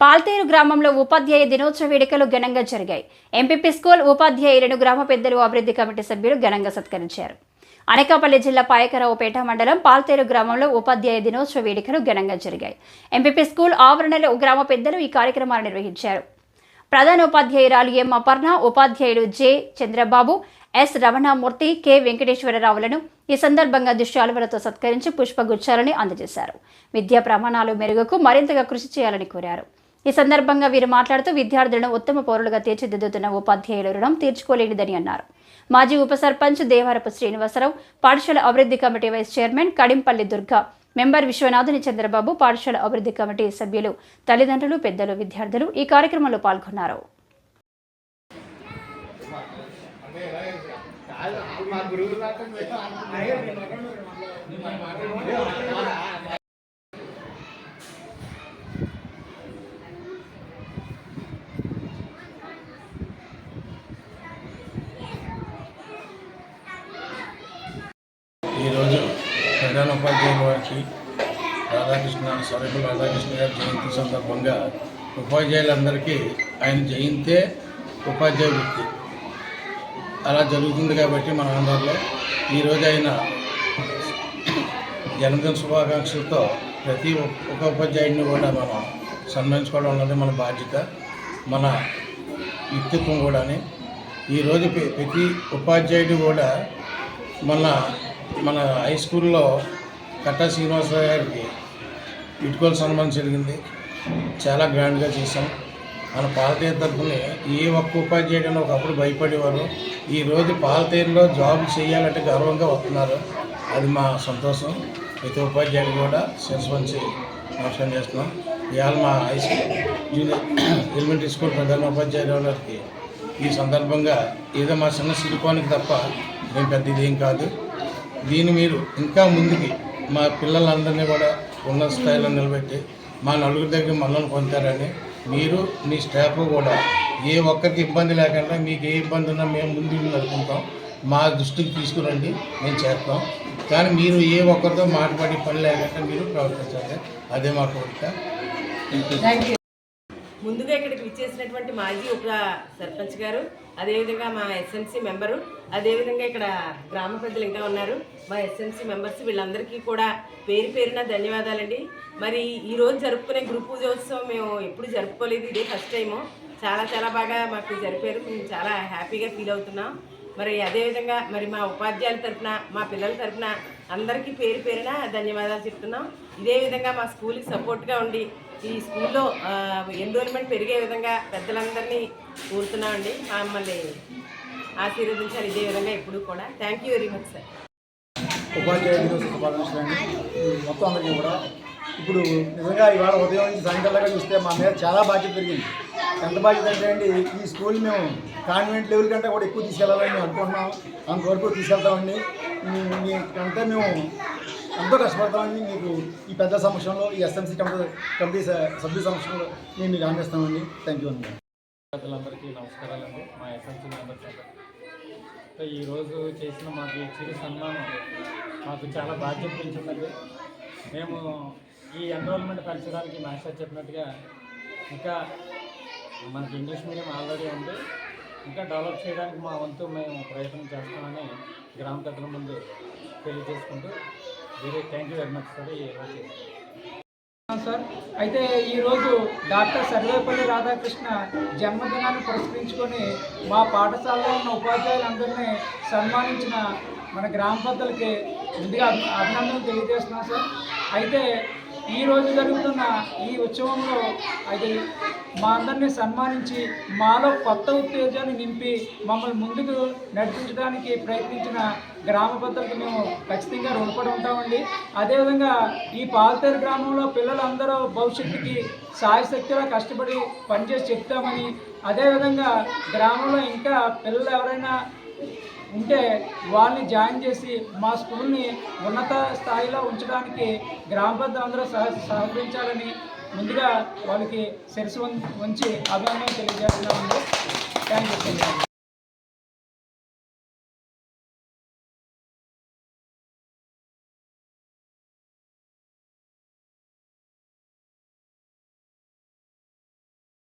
పాల్తేరు గ్రామంలో ఉపాధ్యాయ దినోత్సవ వేడుకలు ఘనంగా జరిగాయి. ఎంపీపీ స్కూల్ ఉపాధ్యాయులను గ్రామ పెద్దలు అభివృద్ధి కమిటీ సభ్యులు ఘనంగా సత్కరించారు. అనకాపల్లి జిల్లా పాయకరావుపేట మండలం పాల్తేరు గ్రామంలో ఉపాధ్యాయ దినోత్సవ వేడుకలు ఘనంగా జరిగాయి. ఎంపీపీ స్కూల్ ఆవరణలో గ్రామ పెద్దలు ఈ కార్యక్రమాలు నిర్వహించారు. ప్రధాన ఉపాధ్యాయురాలు ఎం అపర్ణ ఉపాధ్యాయుడు J Chandrababu S Ramanamurthy K వెంకటేశ్వరరావులను ఈ సందర్భంగా దుశ్శాలువలతో సత్కరించి పుష్పగుచ్చాలని అందజేశారు. విద్యా ప్రమాణాలు మెరుగుకు మరింతగా కృషి చేయాలని కోరారు. ఈ సందర్భంగా వీరు మాట్లాడుతూ విద్యార్థులను ఉత్తమ పౌరులుగా తీర్చిదిద్దుతున్న ఉపాధ్యాయుల రుణం తీర్చుకోలేనిదని అన్నారు. మాజీ ఉప సర్పంచ్ దేవరపు శ్రీనివాసరావు పాఠశాల అభివృద్ధి committee vice chairman Kadimpalli Durga member Viswanathuni Chandrababu పాఠశాల అభివృద్ధి కమిటీ సభ్యులు తల్లిదండ్రులు పెద్దలు విద్యార్థులు ఈ కార్యక్రమంలో పాల్గొన్నారు ఈరోజు ప్రధాన వారికి రాధాకృష్ణ సరకుల రాధాకృష్ణ గారి జయంతి సందర్భంగా ఉపాధ్యాయులందరికీ ఆయన జయంతే ఉపాధ్యాయ వృత్తి. అలా జరుగుతుంది కాబట్టి మన ఆంధ్రలో ఈరోజు ఆయన జన్మదిన శుభాకాంక్షలతో ప్రతి ఒక్క ఉపాధ్యాయుడిని కూడా మనం సన్మానించుకోవడం అన్నది మన బాధ్యత మన వ్యక్తిత్వం కూడాని. ఈరోజు ప్రతి ఉపాధ్యాయుడు కూడా మన మన హై స్కూల్లో కట్టా శ్రీనివాసరావు గారికి ఇటుకల సన్మానం జరిగింది. చాలా గ్రాండ్గా చేశాం. మన పాలతీరు తరఫుని ఏ ఒక్క ఉపాధ్యాయుడైనా ఒకప్పుడు భయపడేవారు. ఈరోజు పాలతీరులో జాబ్ చేయాలంటే గర్వంగా వస్తున్నారు. అది మా సంతోషం. ప్రతి ఉపాధ్యాయుడు కూడా శిరస్సు నమస్కారం చేస్తున్నాం. ఇవాళ మా high school junior elementary school ప్రధాన ఉపాధ్యాయుల ఈ సందర్భంగా ఏదో మా చిన్న సిరికోనికి తప్ప మేము పెద్ద ఇదేం కాదు. దీన్ని మీరు ఇంకా ముందుకి మా పిల్లలందరినీ కూడా ఉన్న స్థాయిలో నిలబెట్టి మా నలుగురి దగ్గర మనల్ని పొందుతారని మీరు మీ స్టాఫ్ కూడా ఏ ఒక్కరికి ఇబ్బంది లేకుండా మీకు ఏ ఇబ్బంది ఉన్నా మేము ముందు నడుపుకుంటాం. మా దృష్టికి తీసుకురండి మేము చేస్తాం. కానీ మీరు ఏ ఒక్కరితో మాట్లాడే పని లేకుండా మీరు ప్రవర్తించాలి. అదే మా కోరిక. ముందుగా ఇక్కడికి విచ్చేసినటువంటి మాజీ ఉప సర్పంచ్ గారు అదేవిధంగా మా ఎస్ఎంసీ మెంబరు అదేవిధంగా ఇక్కడ గ్రామ పెద్దలు ఇంకా ఉన్నారు. మా ఎస్ఎంసీ మెంబర్స్ వీళ్ళందరికీ కూడా పేరు పేరున ధన్యవాదాలండి. మరి ఈరోజు జరుపుకునే గురు పూజోత్సవం మేము ఎప్పుడు జరుపుకోలేదు ఇదే ఫస్ట్ టైము చాలా చాలా బాగా మాకు జరిపారు. మేము చాలా హ్యాపీగా ఫీల్ అవుతున్నాం. మరి అదేవిధంగా మరి మా ఉపాధ్యాయుల తరపున మా పిల్లల తరపున అందరికీ పేరు పేరున ధన్యవాదాలు చెప్తున్నాం. ఇదే విధంగా మా స్కూల్కి సపోర్ట్గా ఉండి ఈ స్కూల్లో ఎన్రోల్మెంట్ పెరిగే విధంగా పెద్దలందరినీ కోరుతున్నామండి మమ్మల్ని ఆశీర్వదించాలి ఇదే విధంగా ఎప్పుడు కూడా. Thank you very much sir ఉపాధ్యాయ మొత్తం అందరికీ కూడా ఇప్పుడు నిజంగా ఇవాళ ఉదయం నుంచి సాయంకాలం చూస్తే మా మీద చాలా బాధ్యత పెరిగింది. ఎంత బాధ్యత అంటే అండి ఈ స్కూల్ మేము కాన్వెంట్ లెవెల్ కంటే కూడా ఎక్కువ తీసుకెళ్ళాలని మేము అనుకుంటున్నాం అంతవరకు తీసుకెళ్తామండి. మీ- మీకంటే మేము ఎంతో కష్టపడతామండి. మీకు ఈ పెద్ద సమక్షంలో ఈ ఎస్ఎంసీ కమిటీ కమిటీ స- సభ్య సమక్షంలో మేము మీకు అందిస్తామండి థ్యాంక్ యూ అండి. పెద్దలందరికీ నమస్కారాలండి. మా ఎస్ఎంసీ మెంబర్స్ ఈరోజు చేసిన మాకు చిరు సన్మానం మాకు చాలా బాధ్యత పెంచిందండి మేము ఈ ఎన్రోల్మెంట్ పెంచడానికి మాస్టర్ చెప్పినట్టుగా ఇంకా మనకి ఇంగ్లీష్ మీడియం ఆల్రెడీ ఉంది ఇంకా డెవలప్ చేయడానికి మా వంతు మేము ప్రయత్నం చేస్తామని గ్రామ పెద్దల ముందు తెలియజేసుకుంటూ very thank you very much sir ఈ రోజు సార్ అయితే ఈరోజు డాక్టర్ సర్వేపల్లి రాధాకృష్ణ జన్మదినాన్ని పురస్కరించుకొని మా పాఠశాలలో ఉన్న ఉపాధ్యాయులందరినీ సన్మానించిన మన గ్రామ పెద్దలకి ముందుగా అభినందనలు తెలియజేస్తున్నాం సార్. అయితే ఈ రోజు జరుగుతున్న ఈ ఉత్సవంలో అది మా అందరినీ సన్మానించి మాలో కొత్త ఉత్తేజాన్ని నింపి మమ్మల్ని ముందుకు నడిపించడానికి ప్రయత్నించిన గ్రామ పెద్దలకు మేము ఖచ్చితంగా రుణపడి ఉంటామండి. అదేవిధంగా ఈ పాల్తేరు గ్రామంలో పిల్లలందరూ భవిష్యత్తుకి సాయశక్తిగా కష్టపడి పనిచేసి చెప్తామని అదేవిధంగా గ్రామంలో ఇంకా పిల్లలు ఎవరైనా ఉంటే వాళ్ళని జాయిన్ చేసి మా స్కూల్ని ఉన్నత స్థాయిలో ఉంచడానికి గ్రామ పెద్ద అందరూ సహ సహకరించాలని ముందుగా వాళ్ళకి శిరసు వం- వంచి అభినందనలు తెలియజేస్తున్నామండి. Thank you